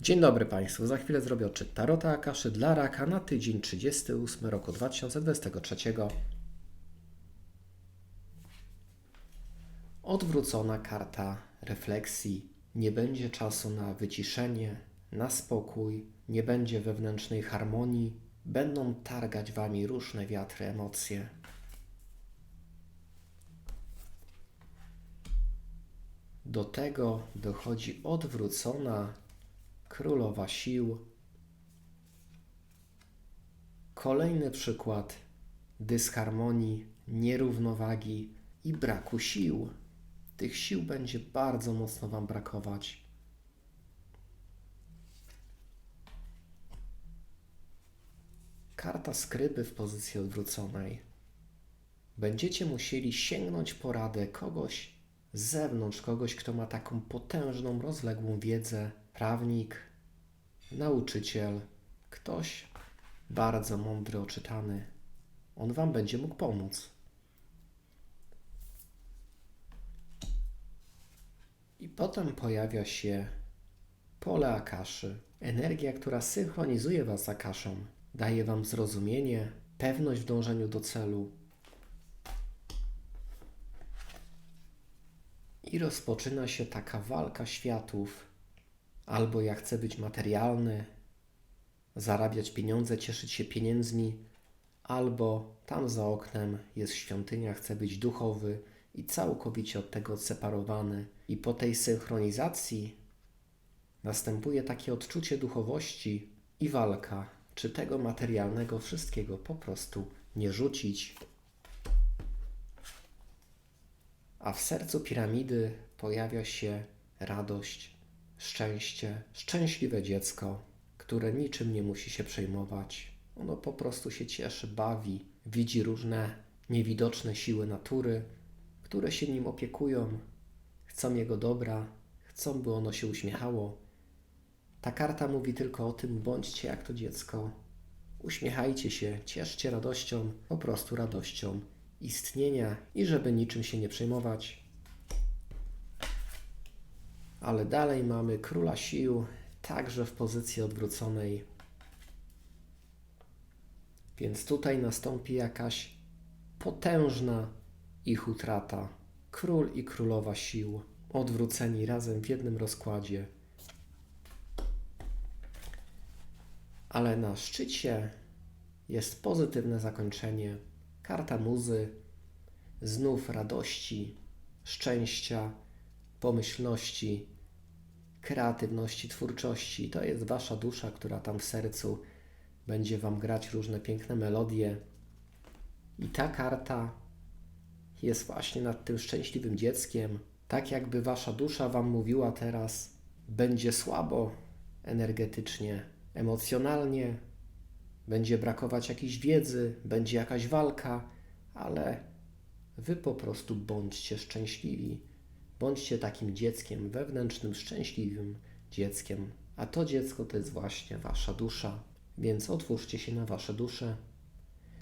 Dzień dobry Państwu. Za chwilę zrobię odczyt Tarota Akaszy dla raka na tydzień 38 roku 2023. Odwrócona karta refleksji. Nie będzie czasu na wyciszenie, na spokój, nie będzie wewnętrznej harmonii. Będą targać Wami różne wiatry, emocje. Do tego dochodzi odwrócona królowa sił. Kolejny przykład dysharmonii, nierównowagi i braku sił. Tych sił będzie bardzo mocno Wam brakować. Karta skryby w pozycji odwróconej. Będziecie musieli sięgnąć poradę kogoś z zewnątrz, kogoś, kto ma taką potężną, rozległą wiedzę, prawnik, nauczyciel, ktoś bardzo mądry, oczytany. On Wam będzie mógł pomóc. I potem pojawia się pole Akaszy, energia, która synchronizuje Was z Akaszą, daje Wam zrozumienie, pewność w dążeniu do celu. I rozpoczyna się taka walka światów. Albo ja chcę być materialny, zarabiać pieniądze, cieszyć się pieniędzmi, albo tam za oknem jest świątynia, chcę być duchowy i całkowicie od tego odseparowany. I po tej synchronizacji następuje takie odczucie duchowości i walka, czy tego materialnego wszystkiego po prostu nie rzucić. A w sercu piramidy pojawia się radość, szczęście, szczęśliwe dziecko, które niczym nie musi się przejmować. Ono po prostu się cieszy, bawi, widzi różne niewidoczne siły natury, które się nim opiekują, chcą jego dobra, chcą, by ono się uśmiechało. Ta karta mówi tylko o tym, bądźcie jak to dziecko. Uśmiechajcie się, cieszcie radością, po prostu radością istnienia i żeby niczym się nie przejmować. Ale dalej mamy króla sił, także w pozycji odwróconej. Więc tutaj nastąpi jakaś potężna ich utrata. Król i królowa sił, odwróceni razem w jednym rozkładzie. Ale na szczycie jest pozytywne zakończenie. Karta muzy, znów radości, szczęścia, pomyślności, kreatywności, twórczości. To jest wasza dusza, która tam w sercu będzie wam grać różne piękne melodie. I ta karta jest właśnie nad tym szczęśliwym dzieckiem. Tak jakby wasza dusza wam mówiła teraz, będzie słabo energetycznie, emocjonalnie, będzie brakować jakiejś wiedzy, będzie jakaś walka, ale wy po prostu bądźcie szczęśliwi. Bądźcie takim dzieckiem, wewnętrznym, szczęśliwym dzieckiem. A to dziecko to jest właśnie wasza dusza. Więc otwórzcie się na wasze dusze.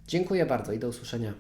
Dziękuję bardzo i do usłyszenia.